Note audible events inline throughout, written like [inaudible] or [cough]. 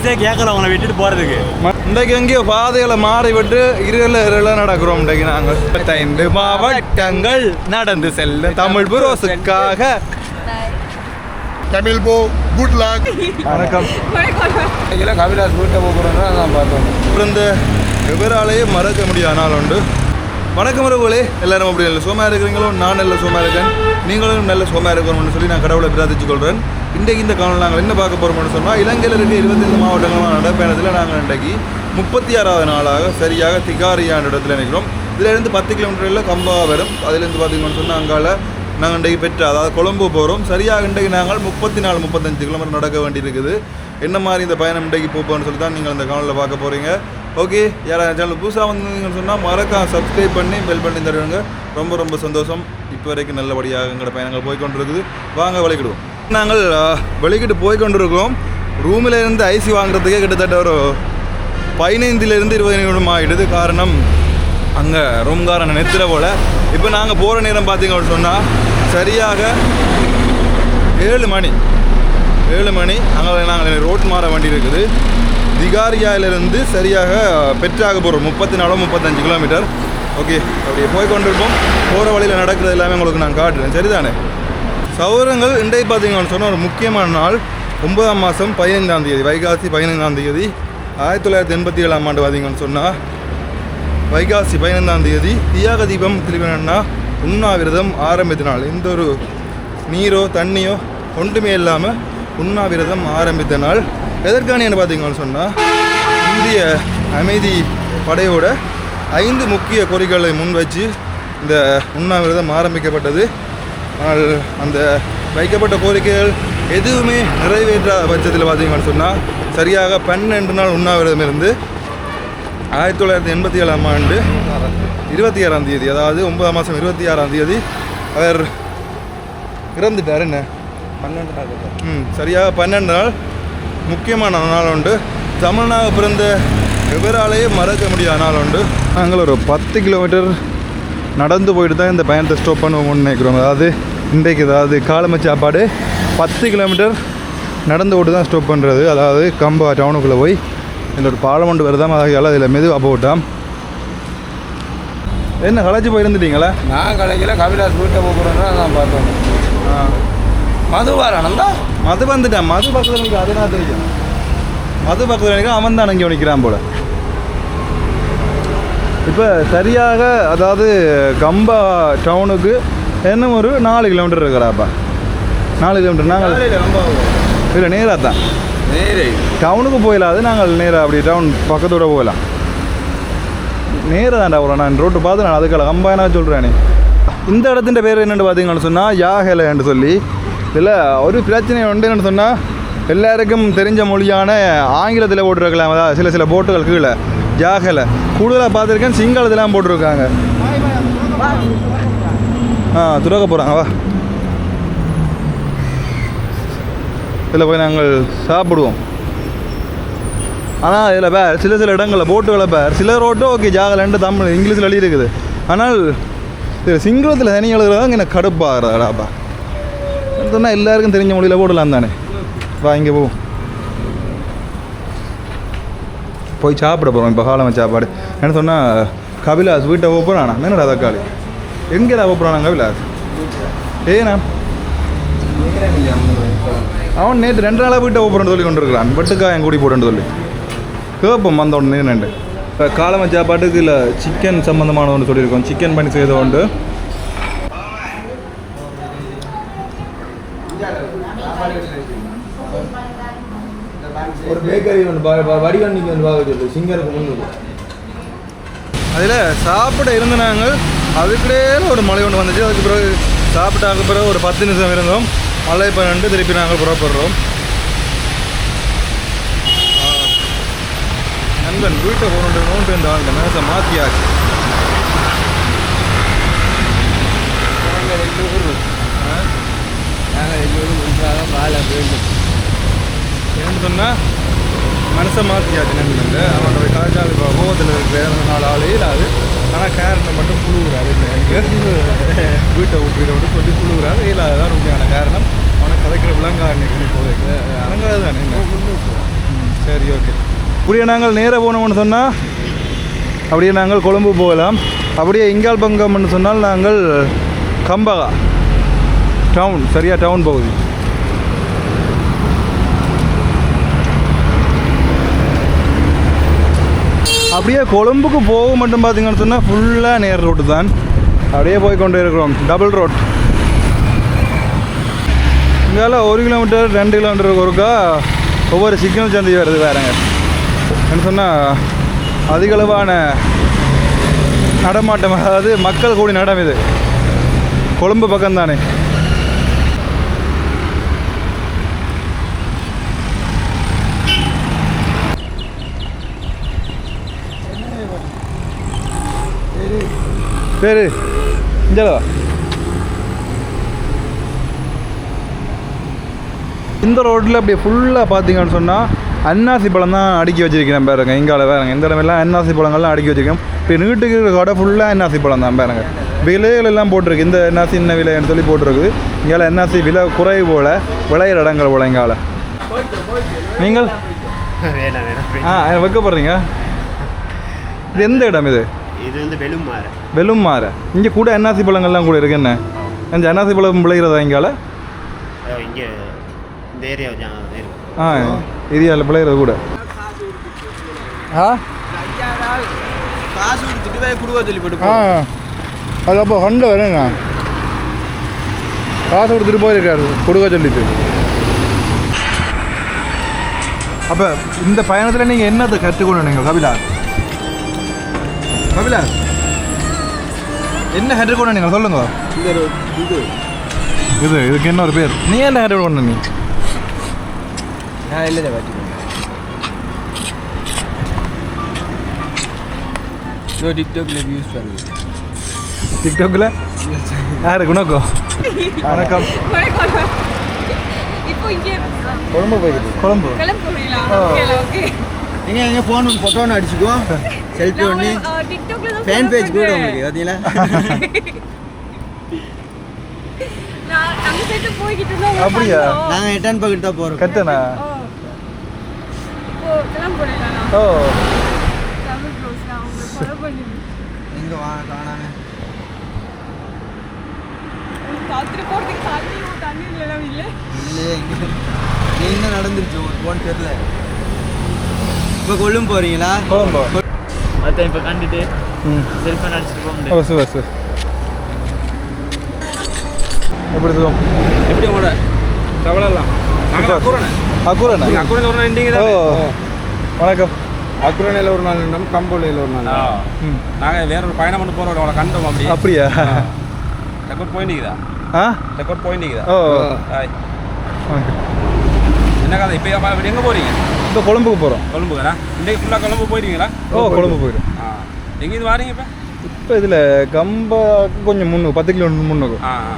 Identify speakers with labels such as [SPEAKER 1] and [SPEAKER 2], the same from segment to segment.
[SPEAKER 1] கேட்கல உங்களை விட்டுட்டு போறதுக்கு.
[SPEAKER 2] இன்றைக்கு எங்கேயோ பாதைகளை மாறி விட்டு இருள இருள நடக்கிறோம் இன்றைக்கு நாங்கள். ஐந்து மாவட்டங்கள் நடந்து செல்ல Tamil புரோசுக்காக
[SPEAKER 3] Tamil Bo, good luck.
[SPEAKER 2] வணக்கம்.
[SPEAKER 4] இல்லை கவிதாஸ் வீட்டை போகிறோன்னா நான் பார்த்தோம்
[SPEAKER 2] அப்புறம் இந்த எவராலேயும் மறக்க முடியாத நாள் உண்டு. வணக்கம் உறவுகளே எல்லாரும் அப்படி நல்ல சோமா இருக்கிறீங்களோ? நான் நல்ல சோமா இருக்கேன். நீங்களும் நல்ல சோமா இருக்கணும்னு சொல்லி நான் கடவுளை பிரார்த்திச்சு கொள்கிறேன் இன்றைக்கு இந்த காலம் நாங்கள் என்ன பார்க்க போகிறோம்னு சொன்னால் இலங்கையில் இருக்க இருபத்தைந்து மாவட்டங்களான நடைப்பயணத்தில் நாங்கள் இன்றைக்கு முப்பத்தி ஆறாவது நாளாக சரியாக திகாரியான இடத்துல நினைக்கிறோம் இதிலிருந்து பத்து கிலோமீட்டரில் கம்பா வரும். அதுலேருந்து பார்த்தீங்கன்னு சொன்னால் அங்கால நாங்கள் இன்றைக்கு பெற்ற அதாவது கொழும்பு போகிறோம் சரியாக இன்றைக்கு நாங்கள் முப்பத்தி நாலு முப்பத்தஞ்சு கிலோமீட்டர் நடக்க வேண்டியிருக்குது. என்ன மாதிரி இந்த பயணம் இன்றைக்கு போப்போம்னு சொல்லி தான் நீங்கள் அந்த காலில் பார்க்க போகிறீங்க ஓகே யாராவது சேனல் புதுசாக வந்தீங்கன்னு சொன்னால் மறக்காம சப்ஸ்கிரைப் பண்ணி பெல் பண்ணி தருவாங்க ரொம்ப ரொம்ப சந்தோஷம். இப்போ வரைக்கும் நல்லபடியாக எங்களோட பயணங்கள் போய்கொண்டிருக்குது. வாங்க வலிக்கிடுவோம் நாங்கள் வெளிக்கிட்டு போய்கொண்டிருக்கோம் ரூமில் இருந்து ஐசி வாங்குறதுக்கே கிட்டத்தட்ட ஒரு பதினைந்துலேருந்து இருபது நிமிடம் ஆகிடுது காரணம் அங்கே ரூம்காரன் நெத்திர போல். இப்போ நாங்கள் போகிற நேரம் பார்த்தீங்க அப்படின்னு சொன்னால் சரியாக ஏழு மணி. ஏழு மணி அங்கே நாங்கள் ரோட் மாற வேண்டி இருக்குது திகாரியாவிலிருந்து சரியாக பெற்றாக போகிறோம் முப்பத்தி நாலோ முப்பத்தஞ்சு கிலோமீட்டர். ஓகே அப்படியே போய் கொண்டிருப்போம் போகிற வழியில் நடக்கிறது எல்லாமே உங்களுக்கு நான் காட்டுறேன். சரிதானே? சௌரங்கள் இன்றைக்கு பார்த்தீங்கன்னு சொன்னால் ஒரு முக்கியமான நாள். ஒன்பதாம் மாதம் பதினைந்தாம் தேதி வைகாசி பதினைந்தாம் தேதி. ஆயிரத்தி தொள்ளாயிரத்தி எண்பத்தி ஏழாம் ஆண்டு பார்த்தீங்கன்னு சொன்னால் வைகாசி பதினைந்தாம் தேதி தியாக தீபம் திருவிழா உண்ணாவிரதம் ஆரம்பித்த நாள். எந்த ஒரு நீரோ தண்ணியோ ஒன்றுமே இல்லாமல் உண்ணாவிரதம் ஆரம்பித்த நாள். எதற்கான பார்த்தீங்கன்னு சொன்னால் இந்திய அமைதி படையோட ஐந்து முக்கிய கோரிக்கைகளை முன் வச்சு இந்த உண்ணாவிரதம் ஆரம்பிக்கப்பட்டது. ஆனால் அந்த வைக்கப்பட்ட கோரிக்கைகள் எதுவுமே நிறைவேற்றாத பட்சத்தில் பார்த்தீங்கன்னு சொன்னால் சரியாக பன்னெண்டு நாள் உண்ணாவிரதம் இருந்து ஆயிரத்தி தொள்ளாயிரத்தி எண்பத்தி ஏழாம் ஆண்டு இருபத்தி ஆறாம் தேதி அதாவது ஒன்பதாம் மாதம் இருபத்தி ஆறாம் தேதி அவர் இறந்துட்டார். என்ன?
[SPEAKER 4] பன்னெண்டு நாள்.
[SPEAKER 2] ம் சரியாக பன்னெண்டு நாள் முக்கியமான நாள் உண்டு. தமிழ்நாக பிறந்த எவராலேயே மறக்க முடியாத நாள் உண்டு. நாங்கள் ஒரு பத்து கிலோமீட்டர் நடந்து போயிட்டு தான் இந்த பயணத்தை ஸ்டாப் பண்ணுவோம்னு நினைக்கிறோம். அதாவது இன்றைக்கு அதாவது காலம சாப்பாடு பத்து கிலோமீட்டர் நடந்து போட்டு தான் ஸ்டாப் பண்ணுறது அதாவது கம்பா டவுனுக்குள்ளே போய் இதில் ஒரு பாலம் ஒன்று வருதாம். அதாவது அதில் மெதுவாக போட்டாம். என்ன களைச்சி போயிருந்துட்டீங்களா
[SPEAKER 4] நான் கடையில் கவிதாஸ் வீட்டை போகிறோன்னா நான் பார்த்தோம். மது வாரானந்தா
[SPEAKER 2] மது வந்துட்டான். மது பக்கத்தில் நிற்க அது நான் தெரியும்? மது பக்கத்தில் நிற்க அவன் தான் அங்கே நிற்கிறான் போல. இப்போ சரியாக அதாவது கம்பா டவுனுக்கு இன்னும் ஒரு நாலு கிலோமீட்டர் இருக்கிறாப்பா? நாலு கிலோமீட்டர் நாங்கள் இல்லை நேராக தான்.
[SPEAKER 4] நேரே
[SPEAKER 2] டவுனுக்கு போயிடலாது நாங்கள் நேராக அப்படி டவுன் பக்கத்தோட போகலாம். நேராக தான்டா போகிறோம் நான் ரோட்டு பார்த்து நான் அதுக்காக கம்பாயினா சொல்கிறேனே இந்த இடத்தின் பேர் என்னென்னு பார்த்தீங்கன்னு சொன்னால் யாகலைன்னு சொல்லி இதில் ஒரு பிரச்சனை உண்டுன்னு சொன்னால் எல்லாருக்கும் தெரிஞ்ச மொழியான ஆங்கிலத்தில் போட்டிருக்கலாம். அதாவது சில சில போட்டுகள் கீழே. ஜாகலை. கூடுதலாக பார்த்துருக்கேன் சிங்களத்திலாம் போட்டிருக்காங்க. ஆ துறக்க போகிறாங்க வா. இதில் போய் நாங்கள் சாப்பிடுவோம். ஆனால் இதில் பேர் சில சில இடங்களில் போட்டுகளை பேர். சில ரோட்டோ ஓகே ஜாகலன்ட்டு தமிழ் இங்கிலீஷில் எழுதி இருக்குது ஆனால் இது சிங்களத்தில் தனி எழுதுறது எனக்கு கடுப்பாகிறதாடாப்பா சொன்னால் எல்லாருக்கும் தெரிஞ்ச மொழியில் போடலாம் தானே? வா இங்கே போவோம் போய் சாப்பிட போகிறோம் இப்போ காலம சாப்பாடு. என்ன சொன்னால் கபிலாஸ் வீட்டை போகிறானா என்னடா தக்காளி? எங்கேடா போகிறானா கபிலாஸ்? ஏண்ணா அவன் நேற்று ரெண்டு நாளாக வீட்டை போகிறேன்னு சொல்லி கொண்டு பட்டுக்கா என் கூடி போடுன்னு சொல்லி. கேட்போம் வந்த உடனே நின்று இப்போ காலம சாப்பாட்டுக்கு இல்லை சிக்கன் சம்மந்தமான ஒன்று சொல்லியிருக்கோம். சிக்கன் பண்ணி செய்த உண்டு.
[SPEAKER 4] பேக்கரி ஒன்று வடிவன்னிக்கு ஒன்று பார்க்க சொல்லு சிங்கருக்கு முன்னுக்கு.
[SPEAKER 2] அதில் சாப்பிட இருந்த நாங்கள் அதுக்கிடையே ஒரு மழை ஒன்று வந்துச்சு. அதுக்கு பிறகு சாப்பிட்டாக்க பிறகு ஒரு பத்து நிமிஷம் இருந்தோம். மழை பண்ணிட்டு திருப்பி நாங்கள் புறப்படுறோம். நண்பன் வீட்டை போகணும் நோண்டு இந்த ஆண்டு மேசை மாற்றியாச்சு
[SPEAKER 4] நாங்கள் எல்லோரும் நாங்கள் எல்லோரும் ஒன்றாக வாழ வேண்டும்
[SPEAKER 2] சொன்னால் மனசை மாற்றியாச்சு நண்பன் அவனோட காய்ச்சல் இப்போ கோவத்தில் இருக்கிற நாலு ஆள் இல்லாது. ஆனால் காரணம் மட்டும் குழுகிறாரு எனக்கு. வீட்டை விட்டு விட்டு சொல்லி புழுகுறாரு இல்லாததான் உண்மையான காரணம். அவனை கதைக்கிற விலங்காரனுக்கு போதைக்கு அரங்காது தானே என்ன? சரி ஓகே அப்படியே நாங்கள் நேராக போனோம்னு சொன்னால் அப்படியே நாங்கள் கொழும்பு போகலாம். அப்படியே இங்கால் பங்கம்னு சொன்னால் நாங்கள் கம்பகா டவுன் சரியா டவுன் பகுதி. அப்படியே கொழும்புக்கு போக மட்டும் பார்த்தீங்கன்னு சொன்னால் ஃபுல்லாக நேர் ரோட்டு தான். அப்படியே போய் கொண்டு இருக்கிறோம். டபுள் ரோட் இங்கால ஒரு கிலோமீட்டர் ரெண்டு கிலோமீட்டர் ஒருக்கா ஒவ்வொரு சிக்னல் சந்தி வருது வேறங்க என்ன சொன்னால் அதிகளவான நடமாட்டம் அதாவது மக்கள் கூடி நடம் இது கொழும்பு பக்கம் தானே பேரு? இஞ்சலவா இந்த ரோட்டில் அப்படியே ஃபுல்லாக பார்த்தீங்கன்னு சொன்னால் அன்னாசி பழம் தான் அடுக்கி வச்சிருக்கிறேன் பாருங்க. இங்கால பாருங்க இந்த இடமெல்லாம் அன்னாசி பழங்கள்லாம் அடுக்கி வச்சிருக்கேன். இப்போ நீட்டுக்கு இருக்கிற கடை ஃபுல்லாக அன்னாசி பழம் தான் பாருங்க. விலைகள் எல்லாம் போட்டிருக்கு. இந்த அன்னாசி என்ன விலைன்னு சொல்லி போட்டிருக்கு. இங்கால அன்னாசி விலை குறைவு போல விளையிற இடங்கள் போல இங்கால. நீங்கள்? [laughs] ஆ வைக்கப்படுறீங்க? இது எந்த இடம் இது?
[SPEAKER 1] இது வந்து வெளும் மாற.
[SPEAKER 2] வெளும் மாற. இங்கே கூட அன்னாசி பழங்கள்லாம் கூட இருக்கு என்ன? அந்த அன்னாசி பழம் விளைகிறதா இங்கால?
[SPEAKER 1] இங்கே இந்த ஏரியா
[SPEAKER 2] ஆ ஏரியாவில் விளையிறது கூட. ஆ?
[SPEAKER 4] காசு கொடுத்துட்டு போய் சொல்லி போட்டு
[SPEAKER 2] ஆ. அது அப்போ ஹண்ட வரேங்க காசு கொடுத்துட்டு போயிருக்காரு கொடுக்க சொல்லிட்டு. அப்போ இந்த பயணத்தில் நீங்கள் என்னத்தை கற்றுக்கணும் நீங்கள் கபிலா? கபிலா என்ன கற்றுக்கணும் நீங்கள் சொல்லுங்க.
[SPEAKER 4] இது
[SPEAKER 2] இது இதுக்கு என்ன ஒரு பேர்? நீ என்ன கற்றுக்கணும் நீ
[SPEAKER 4] நான் இல்லை பாட்டி ஸோ டிக்டாக்ல வியூஸ் பண்ணுங்க
[SPEAKER 2] டிக்டாக்ல யாரு குணக்கோ? வணக்கம்.
[SPEAKER 3] வணக்கம். இப்போ இங்கே
[SPEAKER 2] குழம்பு போய்க்குது குழம்பு.
[SPEAKER 3] ஓகே
[SPEAKER 4] எங்க எங்க ஃபோன் ஃபோட்டோன்னு அடிச்சுக்கோ. செல்ஃபி
[SPEAKER 3] தான்
[SPEAKER 4] ஃபேன் பேஜ் கூட. உங்களுக்கு
[SPEAKER 3] உங்களை
[SPEAKER 2] அப்படியா?
[SPEAKER 4] நாங்கள் எட்டான் பக்கத்து தான் போகிறோம்
[SPEAKER 2] கட்டணா
[SPEAKER 3] ஓ. போறீங்களா.
[SPEAKER 4] எங்கே வா காணாம.
[SPEAKER 3] உங்களுக்கு காத்துட்டு போறதுக்கு தண்ணி தண்ணி இல்லைனா இல்லை.
[SPEAKER 4] இல்லையே இங்கே என்ன நடந்துருச்சு உங்களுக்கு ஃபோன் தெரியல. இப்போ கொள்ளும் போகிறீங்களா
[SPEAKER 2] குழம்பு
[SPEAKER 1] அதான் இப்போ கண்டுட்டு
[SPEAKER 2] ம்
[SPEAKER 1] செல்ஃபோன் அடிச்சுட்டு போக
[SPEAKER 2] ஓ
[SPEAKER 1] முடியாது
[SPEAKER 2] சு சு எப்படி சொல்லுவோம்
[SPEAKER 5] எப்படி உங்களோட? கவலைலாம் நீங்கள் அக்குறனை ஒரு நாள்
[SPEAKER 2] ஓ வணக்கம்.
[SPEAKER 5] அக்குறனையில் ஒரு நாள் நம்ம கம்போலையில் ஒரு நாள்
[SPEAKER 2] ம்.
[SPEAKER 5] நாங்கள் வேற ஒரு பயணம் பண்ண போகிறோம் உங்களை கண்டோம் அப்படி
[SPEAKER 2] அப்படியா?
[SPEAKER 5] ரெக்கார்ட் போயிட்டீங்களா
[SPEAKER 2] ஆ?
[SPEAKER 5] ரெக்கார்ட் போயிட்டீங்களா
[SPEAKER 2] ஓ.
[SPEAKER 5] ஹாய் என்ன கதை? இப்போ எங்கே போகிறீங்க
[SPEAKER 2] இப்போ கொழம்புக்கு போகிறோம்
[SPEAKER 5] கொழும்புங்களா இன்றைக்கு ஃபுல்லாக கொழும்பு போயிட்டீங்களா?
[SPEAKER 2] ஓ கொழம்பு போயிடும்
[SPEAKER 5] ஆ. எங்கேருந்து வாரீங்க இப்போ?
[SPEAKER 2] இப்போ இதில் கம்பாக்கு கொஞ்சம் முன்னுக்கு பத்து கிலோமீட்டர் முன்னுக்கு.
[SPEAKER 5] ஆ ஆ.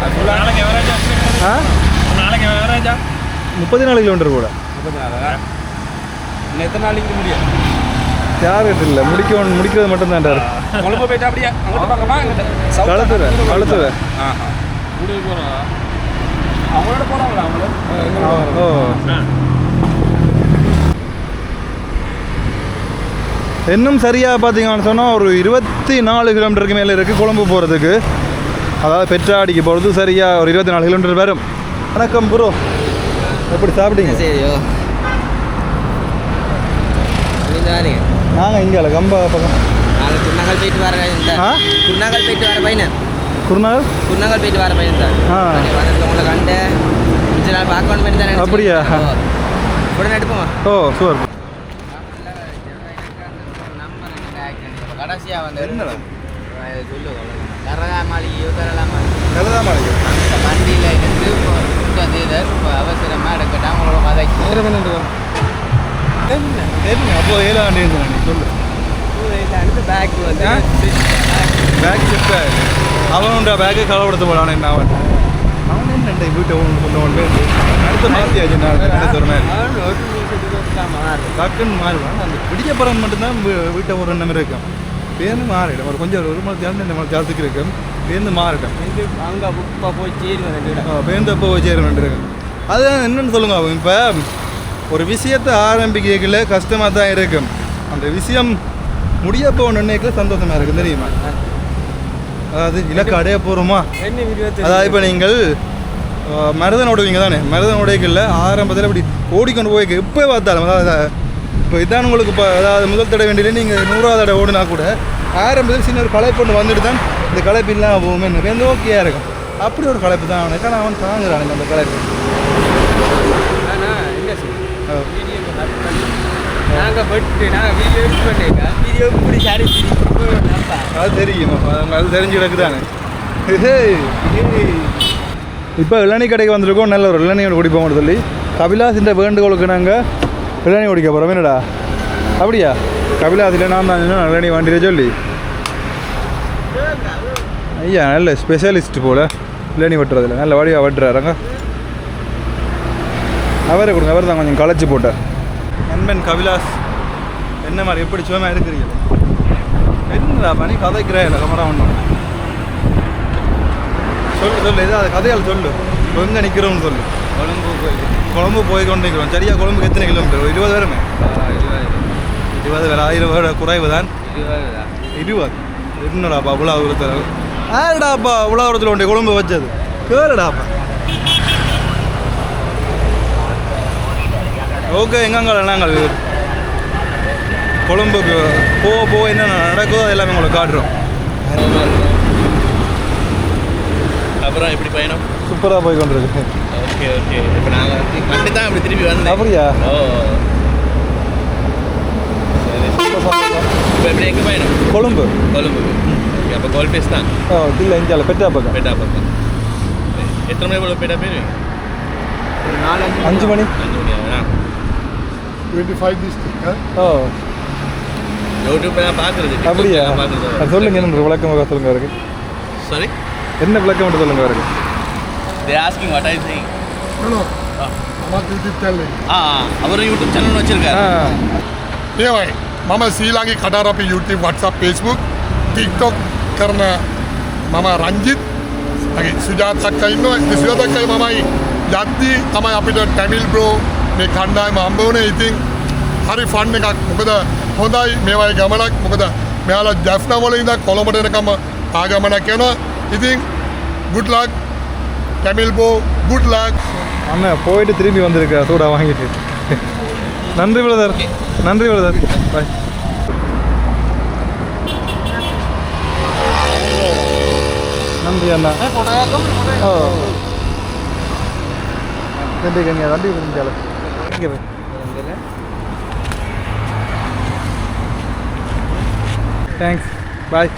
[SPEAKER 5] அது ஃபுல்லாக நாளைக்கு எவரேஜா
[SPEAKER 2] ஆ
[SPEAKER 5] நாளைக்கு எவரேஜா
[SPEAKER 2] முப்பத்தி நாலு கிலோமீட்டர் கூட.
[SPEAKER 5] முப்பத்தி நாலா. இன்னும் எத்தனை நாளைக்கு முடியும்?
[SPEAKER 2] யாருக்கு இல்லை. முடிக்க முடிக்கிறது மட்டும்தான்
[SPEAKER 5] கொழும்பு போயிட்டா அப்படியே? அங்கிட்டு பார்க்கமா இங்கிட்ட
[SPEAKER 2] கழுத்துற கழுத்துற
[SPEAKER 5] ஆ போகிறோம் அவங்களோட போகிறாங்களா அவங்கள
[SPEAKER 2] ஓ இன்னும் சரியாக பார்த்தீங்கன்னு சொன்னால் ஒரு இருபத்தி நாலு கிலோமீட்டருக்கு மேலே இருக்குது கொழம்பு போகிறதுக்கு அதாவது பெற்றாடிக்கு போகிறது சரியாக ஒரு இருபத்தி நாலு கிலோமீட்டர் வரும். வணக்கம் ப்ரோ எப்படி சாப்பிட்டீங்க?
[SPEAKER 4] சரியோ நீங்க
[SPEAKER 2] நாங்கள் இங்கே கம்பா பக்கம்.
[SPEAKER 4] குருநாகல் போயிட்டு வர? குருநாகல் போயிட்டு வர பையன்.
[SPEAKER 2] குருநாள்
[SPEAKER 4] குருநாகல் போயிட்டு வர பையன் சார்
[SPEAKER 2] ஆ.
[SPEAKER 4] உங்களை கண்டு கொஞ்ச நாள் பார்க்கணும் பண்ணி தான்
[SPEAKER 2] அப்படியா?
[SPEAKER 4] உடனே எடுப்போமா
[SPEAKER 2] ஓ சூப்பர்
[SPEAKER 4] கடைசியாக வந்து சொல்லு கரகா மாளிகை யுவகரலா மாளிகை
[SPEAKER 2] நல்லதான் மாளிகை
[SPEAKER 4] அந்த வண்டியில் இருந்து தேதர் அவசரமாக எடுக்கட்டா உங்களோட கதைக்கு
[SPEAKER 2] நேரம் என்ன தெரியுங்க அப்போ ஏழாம் தேதி நீ சொல்லு
[SPEAKER 4] பேக்
[SPEAKER 2] பேக் செப்ப அவன் உண்டா பேக்கை களப்படுத்த போடான் என்ன அவன் வீட்டை ஒன்று சொன்னவன் பேர் அடுத்த மாத்தியாச்சு நான் மாதிரி டக்குன்னு மாறுவான் அந்த பிடிக்கப்படுறது மட்டும்தான் வீட்டை ஒரு எண்ணம் இருக்கும். பேருந்து மாறிடும். ஒரு கொஞ்சம் ஒரு மணி தேர்ந்து ரெண்டு மணி தேரத்துக்கு இருக்கும். பேருந்து மாறிடும்.
[SPEAKER 4] அங்கே புக் போய் சேருவேன்
[SPEAKER 2] பேருந்து அப்போ சேர வேண்டியிருக்கும் அது என்னன்னு சொல்லுங்க அவங்க. இப்போ ஒரு விஷயத்தை ஆரம்பிக்கல கஷ்டமாக தான் இருக்கும். அந்த விஷயம் முடிய போன நினைக்கல சந்தோஷமாக இருக்கும் தெரியுமா? அதாவது இலக்கு அடைய போகிறோமா அதாவது இப்போ நீங்கள் அஹ், மருதன் ஓடுவீங்க தானே? மருதன் உடைக்கல ஆரம்பத்தில் இப்படி ஓடிக்கொண்டு போய் எப்போ பார்த்தாலும் அதாவது இப்போ இதான் உங்களுக்கு இப்போ அதாவது முதல் தடவை வேண்டியில நீங்கள் நூறாவது தடவை ஓடினா கூட ஆரம்பத்தில் சின்ன ஒரு களைப்பு ஒன்று வந்துட்டு தான் இந்த களைப்பு இல்லாமல் போகுமே நிறைய ஓகேயாக இருக்கும். அப்படி ஒரு களைப்பு தான் அவனுக்கு. ஆனால் அவன் தாங்குறானுங்க அந்த களைப்பு.
[SPEAKER 4] நாங்கள் பட்டு நாங்கள் வீடியோ எடுத்து பண்ணிருக்கா வீடியோ இப்படி சரி
[SPEAKER 2] அது தெரியும். அது தெரிஞ்சு கிடக்கு தானே இப்போ இளநீ கடைக்கு வந்திருக்கோம். நல்ல ஒரு இளநியோட குடிப்போம்னு சொல்லி. கபிலாஸ் இந்த வேண்டுகோளுக்கு நாங்கள் இளநீ குடிக்க போகிறோம் என்னடா? அப்படியா? கபிலாஸ் இல்லை நான் தான் இளநீ வண்டியில சொல்லி. ஐயா நல்ல ஸ்பெஷலிஸ்ட் போல். இளநீ வெட்டுறதில்ல நல்ல வடிவா வெட்டுறாருங்க அவரை கொடுங்க. அவர் தான் கொஞ்சம் களைச்சி போட்டார். நண்பன் கபிலாஸ் என்ன மாதிரி எப்படி சும்மா இருக்கிறீங்க என்னடா பண்ணி கதைக்கிறேன் இல்லை கமரா ஒன்று சொல்லு சொல்லு ஏதாவது கதையால் சொல்லு. எங்கே நிற்கிறோம்னு சொல்லு.
[SPEAKER 4] கொழம்பு போயிட்டு
[SPEAKER 2] கொழம்பு போய் கொண்டு நிற்கிறோம் சரியா கொழம்புக்கு எத்தனை கிலோமீட்டர் இருபது வருமே இருபது. வேறு ஆயிரம் வேறு குறைவு தான். இருபது என்னடாப்பா அவ்வளோ தூரத்தில்? ஆறுடாப்பா அவ்வளோ தூரத்தில் உண்டு கொழம்பு வச்சது? கேளுடாப்பா ஓகே எங்கங்க நாங்கள்? கொழம்புக்கு போக போக என்னென்ன நடக்குதோ அது எல்லாமே உங்களுக்கு காட்டுறோம்.
[SPEAKER 5] அப்புறம் எப்படி பயணம்?
[SPEAKER 2] சூப்பராக போய் கொண்டிருக்கு
[SPEAKER 5] ஓகே ஓகே. இப்போ நாங்கள் கண்டு தான் அப்படி திருப்பி வந்தேன்.
[SPEAKER 2] அப்படியா?
[SPEAKER 5] ஓ. சரி. இப்போ எப்படி எங்கே பயணம்?
[SPEAKER 2] கொழும்பு.
[SPEAKER 5] கொழும்பு. ஓகே அப்போ கோல் பேஸ் தான்.
[SPEAKER 2] ஓ இல்லை இந்தியாவில் பெட்டா பக்கம்
[SPEAKER 5] பேட்டா பக்கம் எத்தனை மணி போல பேட்டா போயிருவீங்க
[SPEAKER 2] அஞ்சு மணி.
[SPEAKER 5] அஞ்சு மணி ஆகுதா?
[SPEAKER 6] 25 district, huh?
[SPEAKER 2] ஓ.
[SPEAKER 5] யூடியூப்ல நான் பார்க்குறது
[SPEAKER 2] அப்படியா? சொல்லுங்க என்ன விளக்கம் சொல்லுங்க அவருக்கு.
[SPEAKER 5] சாரி
[SPEAKER 2] என்ன விளக்கம் மட்டும் சொல்லுங்க அவருக்கு
[SPEAKER 5] they asking what I think
[SPEAKER 6] No, no. What did you tell me?
[SPEAKER 5] Ah our YouTube channel வச்சிருக்காரு
[SPEAKER 6] ඒවයි මම සීලාගේ කඩාර අපේ YouTube WhatsApp Facebook TikTok කරන මම රංජිත් ඇගේ සුජාතක්ක ඉන්න සිරදක්කයි මමයි යද්දී තමයි අපිට ටැමිල් බ්‍රෝ මේ කණ්ඩායම අම්බවන ඉතින් හරි ෆන්න එකක් මොකද හොඳයි මේවයි ගමනක් මොකද මෙයාලා ජැෆ්නවල ඉඳ කොළඹට එනකම ආගමනක් යනවා ඉතින් குட் லக் தமிழ் போ
[SPEAKER 2] குட் லக் அண்ணா போயிட்டு திரும்பி வந்திருக்க சூடா வாங்கிட்டு. நன்றி பிரதர். நன்றி பிரதர். பாய் நன்றி அண்ணா. ஓ. நன்றி கண்ணியா நன்றி கண்ணியால இங்கே போய். தேங்க்ஸ் பாய்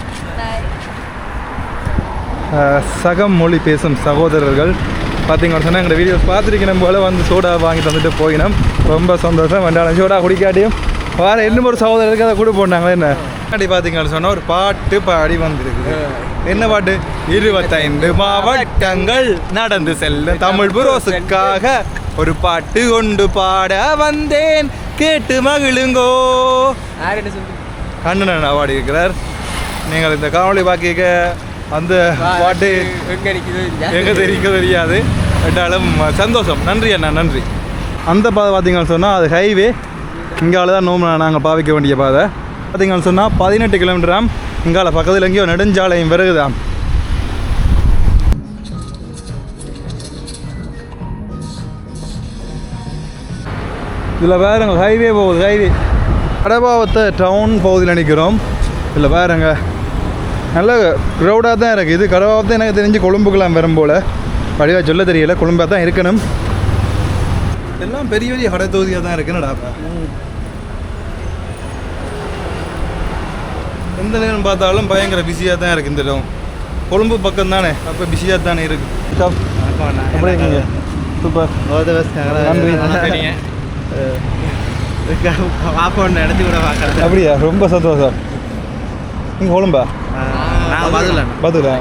[SPEAKER 2] சகம் மொழி பேசும் சகோதரர்கள். பார்த்தீங்கன்னு சொன்னால் எங்களோட வீடியோஸ் பார்த்துருக்கணும் போல் வந்து சோடா வாங்கி தந்துட்டு போயினோம். ரொம்ப சந்தோஷம் வண்டாலும் சோடா குடிக்காட்டியும். வேறு இன்னும் ஒரு சகோதரருக்கு அதை கூட போட்டாங்களே என்ன? அப்படி பார்த்தீங்கன்னு சொன்னால் ஒரு பாட்டு பாடி வந்திருக்குது. என்ன பாட்டு? இருபத்தைந்து மாவட்டங்கள் நடந்து செல்லும் தமிழ் புரோசுக்காக ஒரு பாட்டு கொண்டு பாட வந்தேன். கேட்டு மகிழுங்கோ. கண்ணன் அவார்டு இருக்கிறார் நீங்கள் இந்த காணொளி பாக்கிக்க அந்த பாட்டு
[SPEAKER 4] எங்க நிற்குது
[SPEAKER 2] எங்க தெரியுங்க தெரியாது. என்றாலும் சந்தோஷம். நன்றி அண்ணா நன்றி. அந்த பாதை பார்த்தீங்கன்னு சொன்னால் அது ஹைவே இங்கால தான் நோம் நாங்கள் பாவிக்க வேண்டிய பாதை. பார்த்தீங்கன்னு சொன்னால் பதினெட்டு கிலோமீட்டராம் இங்கால பக்கத்தில் எங்கேயோ நெடுஞ்சாலையும் பிறகுதாம் இதில் வேறுங்க ஹைவே போகுது ஹைவே கடபாவத்தை டவுன் பகுதியில் நிற்கிறோம் இதில் வேறுங்க நல்ல க்ரௌடாக தான் இருக்குது இது கடவாக எனக்கு தெரிஞ்சு கொழும்புக்கெல்லாம் வரும் போல் வடிவாக சொல்ல தெரியல. கொழும்பாக தான் இருக்கணும். எல்லாம் பெரிய பெரிய கடை தொகுதியாக தான் இருக்குன்னுடா அப்ப. எந்த நேரம் பார்த்தாலும் பயங்கர பிஸியாக தான் இருக்குது இந்த இடம். கொழும்பு பக்கம் தானே. அப்போ பிஸியாக தானே இருக்கு. எப்படி இருக்கீங்க சூப்பர்
[SPEAKER 1] ஒன்று இடத்து கூட பார்க்கறது
[SPEAKER 2] அப்படியா? ரொம்ப சந்தோஷம். நீங்கள் கொழும்பா?
[SPEAKER 1] பதிலா.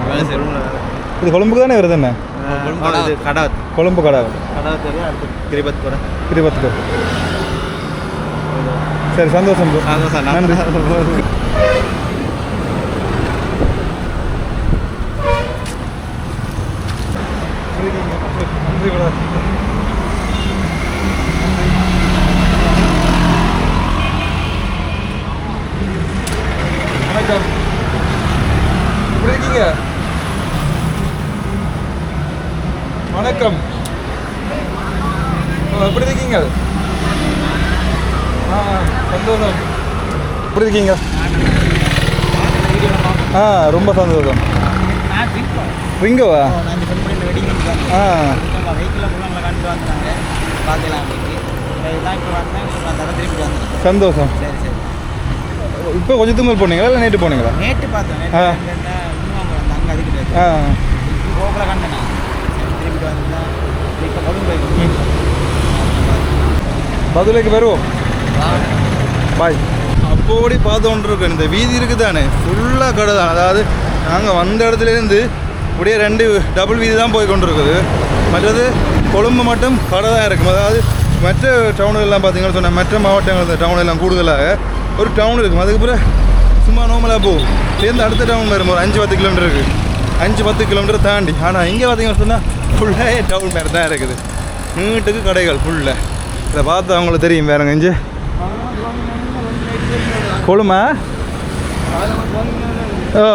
[SPEAKER 2] இது கொழும்புக்கு தானே வருது என்ன? கொழும்பு கடா
[SPEAKER 1] கிரிபத்
[SPEAKER 2] சரி சந்தோஷம் நன்றி.
[SPEAKER 1] வணக்கம்.
[SPEAKER 2] வணக்கங்க. வணக்கம். எப்படி இருக்கீங்க? ஆ சந்தோஷம். எப்படி இருக்கீங்க? ஆ ரொம்ப சந்தோஷம். ரிங்கோவா? ஆ. சந்தோஷம். இப்போ கொஞ்சம் மேல் போனீங்களா இல்லை நேற்று போனீங்களா?
[SPEAKER 1] நேற்று
[SPEAKER 2] பார்த்தோம்.
[SPEAKER 1] போகல கண்டேன்
[SPEAKER 2] பதிலைக்கு வருவோம். பாய். அப்போடி பார்த்து இருக்கோம் இந்த வீதி இருக்குது தானே ஃபுல்லாக கடை தான். அதாவது நாங்கள் வந்த இடத்துலேருந்து இப்படியே ரெண்டு டபுள் வீதி தான் போய் கொண்டு இருக்குது மற்றது கொழும்பு மட்டும் கடை தான் இருக்கும் அதாவது மற்ற டவுனுகள்லாம் பார்த்தீங்கன்னு சொன்னால் மற்ற மாவட்டங்கள் டவுன் எல்லாம் கூடுதலாக ஒரு டவுன் இருக்கும் அதுக்கு பிறகு சும்மா நார்மலாக போகும். சேர்ந்து அடுத்த டவுன் வரும். ஒரு அஞ்சு பத்து கிலோமீட்டர் இருக்குது அஞ்சு பத்து கிலோமீட்டர் தாண்டி. ஆனால் இங்கே பார்த்தீங்கன்னு சொன்னால் ஃபுல்லாக டவுன் மாதிரி தான் இருக்குது. நீட்டுக்கு கடைகள் ஃபுல்லாக இதை பார்த்து அவங்களுக்கு தெரியும் வேறங்க இஞ்சி. கொழுமா? ஓ.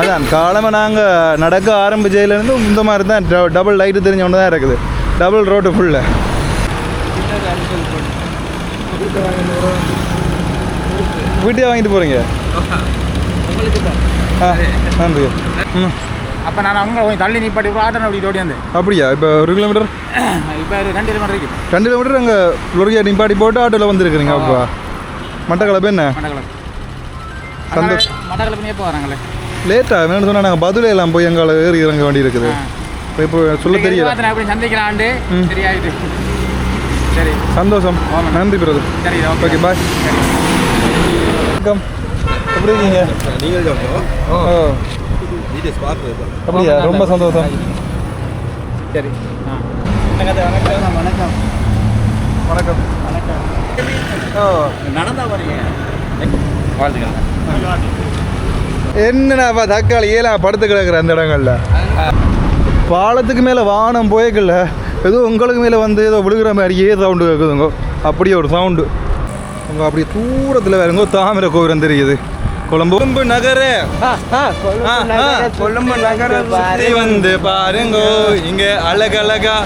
[SPEAKER 2] அதான் காலமாக நாங்கள் நடக்க ஆரம்பிச்சதுலேருந்து இந்த மாதிரி தான் ட- டபுள் லைட்டு தெரிஞ்ச ஒன்று தான் இருக்குது. டபுள் ரோடு ஃபுல்ல வீட்டே வாங்கிட்டு போகிறீங்க நன்றி.
[SPEAKER 5] அப்போ நான் அங்கே கொஞ்சம் தள்ளி நிப்பாட்டி ஒரு ஆட்டம் அப்படி ஓடி வந்தேன்.
[SPEAKER 2] அப்படியா? இப்போ ஒரு கிலோமீட்டர்
[SPEAKER 5] இப்போ ரெண்டு கிலோமீட்டர் இருக்கு
[SPEAKER 2] ரெண்டு கிலோமீட்டர் அங்கே லொரியா நிப்பாட்டி போட்டு ஆட்டோவில் வந்துருக்குறீங்க அப்பா. மட்டக்களப்பு என்ன?
[SPEAKER 5] மட்டக்களப்பு.
[SPEAKER 2] சந்தோஷ்.
[SPEAKER 5] மட்டக்களப்பு எப்போ வராங்களே
[SPEAKER 2] லேட்டாக வேணும்னு சொன்னால் நாங்கள் பதில எல்லாம் போய் எங்களை ஏறி இறங்க வேண்டி இருக்குது. இப்போ சொல்ல தெரியல.
[SPEAKER 5] அப்படி சந்திக்கலாண்டு சரி
[SPEAKER 2] சந்தோஷம். நன்றி பிரதர்.
[SPEAKER 5] சரி
[SPEAKER 2] ஓகே. பாய் வணக்கம் எப்படி இருக்கீங்க? அப்படியா? ரொம்ப சந்தோஷம்.
[SPEAKER 5] சரி.
[SPEAKER 1] வணக்கம். வணக்கம்.
[SPEAKER 2] வணக்கம்.
[SPEAKER 1] வணக்கம்.
[SPEAKER 2] ஓ
[SPEAKER 1] நடந்தா வரீங்க
[SPEAKER 2] தக்காளி ஏலா படுத்து கிடக்குற அந்த இடங்கள்ல? பாலத்துக்கு மேலே வானம் போயக்கல ஏதோ உங்களுக்கு மேலே வந்து ஏதோ விழுகிற மாதிரியே சவுண்டு கேட்குதுங்க அப்படியே ஒரு சவுண்டு உங்க அப்படியே தூரத்தில் வேறுங்கோ தாமிர கோபுரம் தெரியுது. கொழம்பு. கொழும்பு நகர. கொழும்பு நகர சுத்தி வந்து பாருங்கோ. இங்க அழகழகா.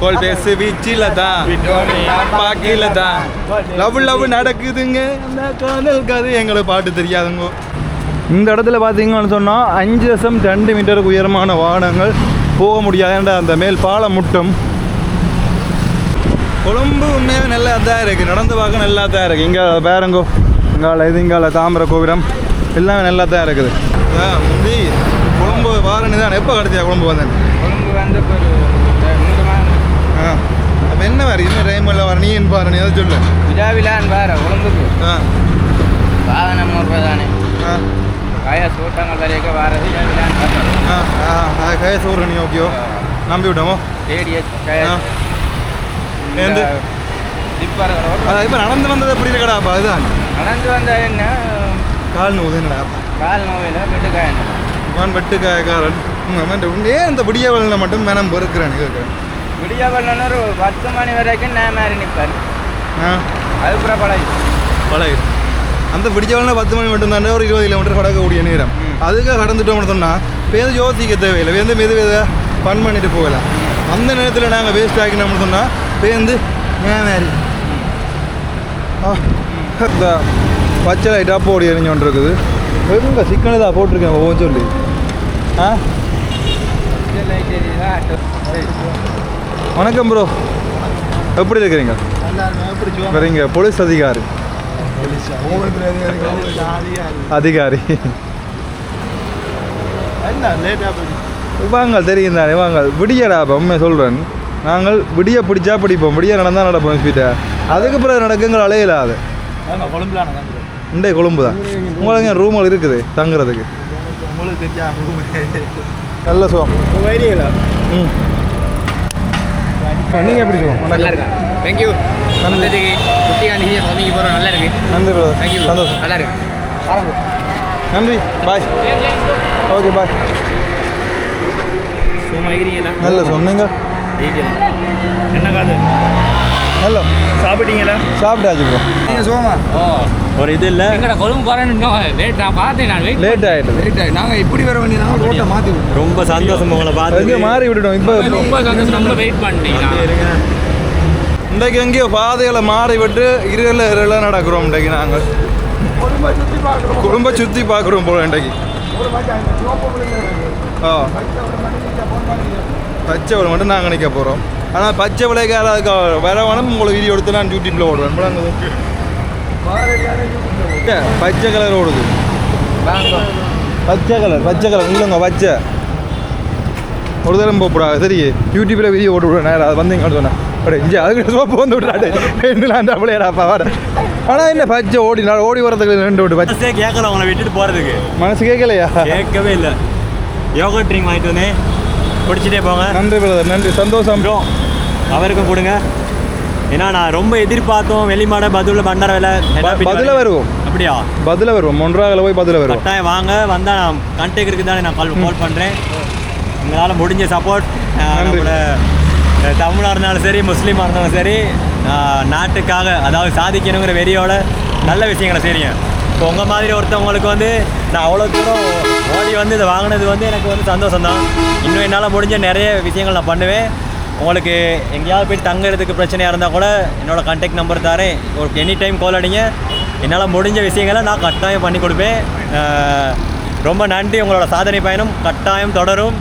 [SPEAKER 2] கோல் பேசு வீச்சில தான் பாக்கில தான் லவ் லவ் நடக்குதுங்க. அந்த காதல் கதை? எங்களுக்கு பாட்டு தெரியாதுங்க. இந்த இடத்துல பார்த்தீங்கன்னு சொன்னால் அஞ்சு தசம் ரெண்டு மீட்டருக்கு உயரமான வாகனங்கள். போக முடியாதுன்ற அந்த மேல் பாலம் முட்டும்? கொழும்பு உண்மையாகவே நல்லா தான் இருக்குது நடந்து பார்க்க நல்லா தான் இருக்குது இங்கே பேரங்கோ. இங்கால இது இங்கால தாமிர கோபுரம். எல்லாமே நல்லா தான் இருக்குது முந்தி கொழும்பு வாரணி தான். எப்போ கிடச்சியா கொழும்பு வந்தேன்
[SPEAKER 5] கொழும்பு வந்து
[SPEAKER 2] ஆ அப்போ என்ன வேறு இன்னும் டைம் இல்லை வர? நீ என் பாரு நீ அதை சொல்லு.
[SPEAKER 5] விழாவிலான் வேற கொழும்புக்கு.
[SPEAKER 2] ஆ.
[SPEAKER 5] வாகனம் தானே
[SPEAKER 2] ஆ. நீ ஓகேயோ நம்பி விட்டோமோ
[SPEAKER 5] ரேடியஸ்
[SPEAKER 2] ஆ. ஏந்து?
[SPEAKER 5] டிப்பர்
[SPEAKER 2] அதான் இப்போ நடந்து வந்தது எப்படி இருக்கடாப்பா அதுதான்
[SPEAKER 5] நடந்து வந்த என்ன?
[SPEAKER 2] கால் நோவு என்னடா
[SPEAKER 5] கால் நோயில் பெட்டுக்காயன்
[SPEAKER 2] இவன் வெட்டுக்காயக்காரன் ஏன் இந்த விடிய வழியில் மட்டும் மேனம் பொறுக்கிறேன் கேட்குறேன்
[SPEAKER 5] விடியா பண்ண ஒரு பத்து மணி வரைக்கும் நான் மாதிரி நிற்பார்
[SPEAKER 2] ஆ.
[SPEAKER 5] அதுக்கப்புறம் பழகி
[SPEAKER 2] பழகு அந்த விடிஞ்சவன பத்து மணி மட்டும் தானே ஒரு இருபது கிலோமீட்டர் கடக்கக்கூடிய நேரம். அதுக்காக கடந்துட்டோம்னு சொன்னால் பேருந்து யோசிக்க தேவையில்லை. பேருந்து மெது மெதுவாக ஃபன் பண்ணிட்டு போகலாம் அந்த நேரத்தில் நாங்கள் வேஸ்ட் ஆகினோம்னு சொன்னால் பேருந்து ஆ, இந்த பச்சை லைட் அப்போ ஓடி எரிஞ்சு இருக்குது எங்க சிக்கனு தான் போட்டிருக்கேன் ஒவ்வொரு சொல்லி. ஆ? வணக்கம் ப்ரோ எப்படி இருக்கிறீங்க? வரீங்க. போலீஸ் அதிகாரி. அதிகாரி.
[SPEAKER 1] என்ன லேட்டாக போய்
[SPEAKER 2] வாங்க தெரியும் தானே வாங்க விடியடா இப்போ உண்மை சொல்கிறேன் நாங்கள் விடிய பிடிச்சா பிடிப்போம் விடிய நடந்தால் நடப்போம் ஸ்வீட்டை அதுக்கு பிறகு நடக்குங்கள் அலையில அது. இண்டே கொழும்பு தான். உங்களுக்கு ரூம்கள் இருக்குது தங்குறதுக்கு? நல்ல சுகம். ம். நீங்கள் எப்படி சுகம்?
[SPEAKER 5] நல்லா இருக்கா தேங்க்யூ போகிறோம் நல்லா இருக்கு
[SPEAKER 2] நன்றி brother.
[SPEAKER 5] தேங்க்யூ
[SPEAKER 2] சந்தோஷம்.
[SPEAKER 5] நல்லா இருக்கு
[SPEAKER 2] நன்றி. பாய் ஓகே பாய் நல்ல சொன்னீங்க.
[SPEAKER 5] என்ன காது?
[SPEAKER 2] ஹலோ
[SPEAKER 5] சாப்பிட்டீங்களா?
[SPEAKER 2] சாப்பிட்டாச்சு ப்ரோ
[SPEAKER 4] நீங்கள் சோமா
[SPEAKER 5] ஒரு இது இல்லை.
[SPEAKER 7] எங்கட கொழும்பு போறேன்னு லேட் நான் பார்த்தேன் நான் வெயிட்
[SPEAKER 2] லேட் ஆகிடுது
[SPEAKER 4] ரைட் நாங்கள் இப்படி வர வேண்டிய நாங்கள் ரோட்டை மாற்றி
[SPEAKER 5] ரொம்ப சந்தோஷம் உங்களை பார்த்து
[SPEAKER 2] மாறி விட்டுட்டோம். இப்போ
[SPEAKER 7] ரொம்ப சந்தோஷம். ரொம்ப வெயிட் பண்ணிட்டீங்க
[SPEAKER 2] இன்றைக்கு எங்கேயோ பாதைகளை மாறிவிட்டு இருள இருள நடக்கிறோம் இன்றைக்கு நாங்கள்.
[SPEAKER 4] குடும்ப சுற்றி பார்க்குறோம்
[SPEAKER 2] போல இன்றைக்கு. ஆ.
[SPEAKER 4] பச்சை
[SPEAKER 2] விலை மட்டும் நாங்கள் நிற்க போகிறோம் ஆனால் பச்சை விலைக்கு வர வேணும் உங்களை வீடியோ எடுத்து நான் யூடியூப்பில் ஓடுவேன் விளங்குது? பச்சை கலர் ஓடுது. பச்சை கலர் பச்சை கலர். இல்லைங்க பச்சை. ஒரு தரம் போகக்கூடாது சரி யூடியூப்பில் வீடியோ ஓட்டு விடுவேன். நேரம் அது வந்து இங்கே சொன்னேன் அப்படியே இங்கே அதுக்கு சோப்பு வந்து விட்டாடு என்ன அப்படியேடாப்பா வர ஆனால் என்ன பச்சை ஓடி நான் ஓடி வரதுக்கு ரெண்டு விட்டு பச்சை
[SPEAKER 5] கேட்கல உங்களை விட்டுட்டு போகிறதுக்கு
[SPEAKER 2] மனசு கேட்கலையா
[SPEAKER 5] கேட்கவே இல்லை யோகா ட்ரிங்க் வாங்கிட்டு வந்தேன் குடிச்சிட்டே போங்க
[SPEAKER 2] நன்றி பிரதர் நன்றி சந்தோஷம்
[SPEAKER 5] அவருக்கும் கொடுங்க ஏன்னா நான் ரொம்ப எதிர்பார்த்தோம். வெளிமாட பதில பண்டார வேலை
[SPEAKER 2] பதில வருவோம்.
[SPEAKER 5] அப்படியா?
[SPEAKER 2] பதில வருவோம். ஒன்றாவில் போய் பதில வருவோம்.
[SPEAKER 5] கட்டாயம் வாங்க. வந்தால் நான் கான்டாக்ட் இருக்கு தானே நான் கால் கால் பண்ணுறேன் உங்களால் முடிஞ்ச சப்போர்ட். நம்மளோட தமிழாக இருந்தாலும் சரி முஸ்லீமாக இருந்தாலும் சரி நாட்டுக்காக அதாவது சாதிக்கணுங்கிற வெறியோட நல்ல விஷயங்களை செய்றீங்க. இப்போ உங்கள் மாதிரி ஒருத்தவங்களுக்கு வந்து நான் அவ்வளோ தூரம் ஓடி வந்து இதை வாங்கினது வந்து எனக்கு வந்து சந்தோஷம் தான் இன்னும் என்னால் முடிஞ்ச நிறைய விஷயங்கள் நான் பண்ணுவேன். உங்களுக்கு எங்கேயாவது போய் தங்குறதுக்கு பிரச்சனையாக இருந்தால் கூட என்னோடய கான்டாக்ட் நம்பர் தரேன். உங்களுக்கு எனி டைம் கால் அடிங்க. என்னால் முடிஞ்ச விஷயங்களை நான் கட்டாயம் பண்ணி கொடுப்பேன். ரொம்ப நன்றி உங்களோட சாதனை பயணம். கட்டாயம் தொடரும்.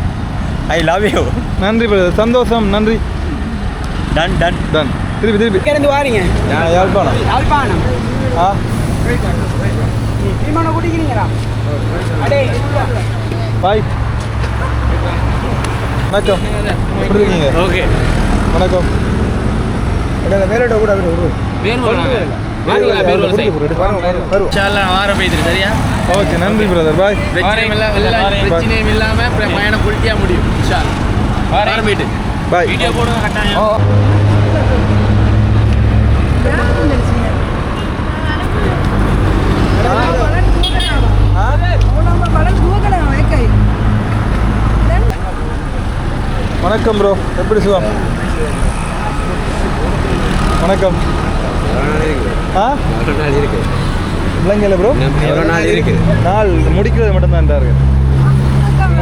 [SPEAKER 5] ஐ லவ் யூ
[SPEAKER 2] நன்றி பிரதர். சந்தோஷம். நன்றி.
[SPEAKER 5] டன் டன்
[SPEAKER 2] டன் திருப்பி திருப்பி.
[SPEAKER 3] கிடந்து வாரீங்க.
[SPEAKER 2] நான் யாழ்ப்பாணம்.
[SPEAKER 3] யாழ்ப்பாணம்.
[SPEAKER 2] ஆ?
[SPEAKER 3] விமானம் குடிக்கிறீங்களா அடே
[SPEAKER 2] பாய். வணக்கம். எப்படி இருக்கீங்க?
[SPEAKER 7] ஓகே.
[SPEAKER 2] வணக்கம்.
[SPEAKER 4] கூட
[SPEAKER 7] சரியா?
[SPEAKER 2] ஓகே நன்றி பிரதர். பாய்.
[SPEAKER 7] பிரச்சனையும் இல்லாம பிரச்சனையும் இல்லாம பயணம் குளிட்டியா முடியும் போயிட்டு
[SPEAKER 2] பாய்.
[SPEAKER 7] வீடியோ போடுங்க கட்டாயம்.
[SPEAKER 2] வணக்கம் ப்ரோ எப்படி சிவம் வணக்கம். ஆ? இல்லைங்கல்ல ப்ரோ
[SPEAKER 7] நாள் இருக்கு?
[SPEAKER 2] நாள் முடிக்கிறது மட்டும்தான் இருக்கு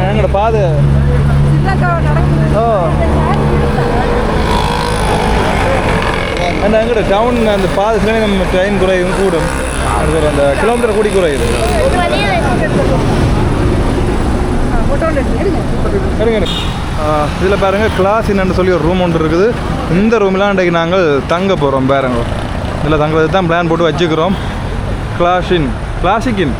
[SPEAKER 2] எங்களோட பாதை? ஓ அந்த எங்கட டவுன் அந்த பாதை சில நம்ம ட்ரெயின் குறையும் கூடும் அந்த கிலோமீட்டர் கூடி குறையுது இதில் பாருங்கள் கிளாஸ் என்னன்னு சொல்லி ஒரு ரூம் ஒன்று இருக்குது. இந்த ரூம்லாம் இன்றைக்கு நாங்கள் தங்க போகிறோம் பாருங்க இதில் தங்குறது தான் பிளான் போட்டு வச்சுக்கிறோம் கிளாஷின் கிளாசிக்கின்